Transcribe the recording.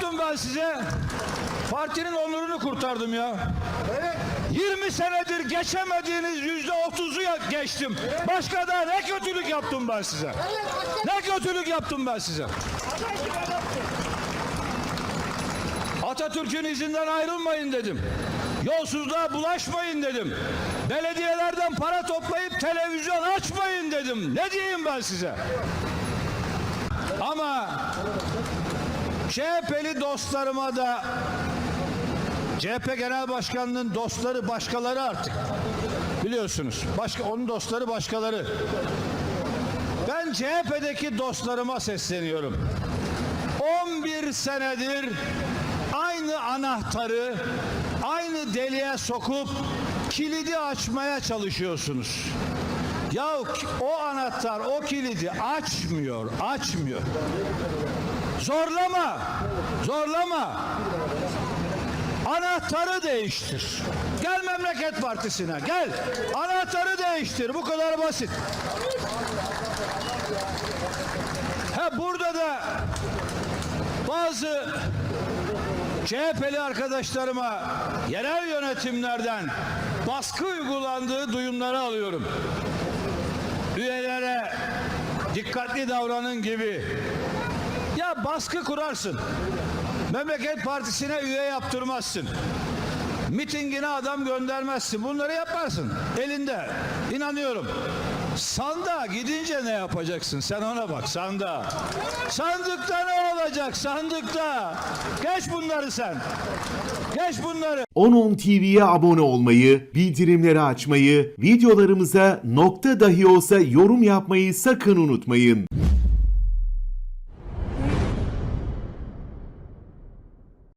yaptım ben size? Partinin onurunu kurtardım ya. 20 senedir geçemediğiniz yüzde otuzu geçtim. Başka da ne kötülük yaptım ben size? Ne kötülük yaptım ben size? Atatürk'ün izinden ayrılmayın dedim. Yolsuzluğa bulaşmayın dedim. Belediyelerden para toplayıp televizyon açmayın dedim. Ne diyeyim ben size? Ama CHP'li dostlarıma da CHP Genel Başkanı'nın dostları başkaları artık. Biliyorsunuz. Başka onun dostları başkaları. Ben CHP'deki dostlarıma sesleniyorum. 11 senedir aynı anahtarı aynı deliğe sokup kilidi açmaya çalışıyorsunuz. Ya o anahtar o kilidi açmıyor, açmıyor. Zorlama, zorlama. Anahtarı değiştir. Gel Memleket Partisi'ne, gel. Anahtarı değiştir, bu kadar basit. Ha burada da bazı CHP'li arkadaşlarıma yerel yönetimlerden baskı uygulandığı duyumları alıyorum. Üyelere dikkatli davranın gibi. Ya baskı kurarsın. Memleket Partisi'ne üye yaptırmazsın. Mitingine adam göndermezsin. Bunları yaparsın. Elinde. İnanıyorum. Sandığa gidince ne yapacaksın? Sen ona bak sandığa. Sandıkta ne olacak? Sandıkta. Geç bunları sen. Geç bunları. 10.10 TV'ye abone olmayı, bildirimleri açmayı, videolarımıza nokta dahi olsa yorum yapmayı sakın unutmayın.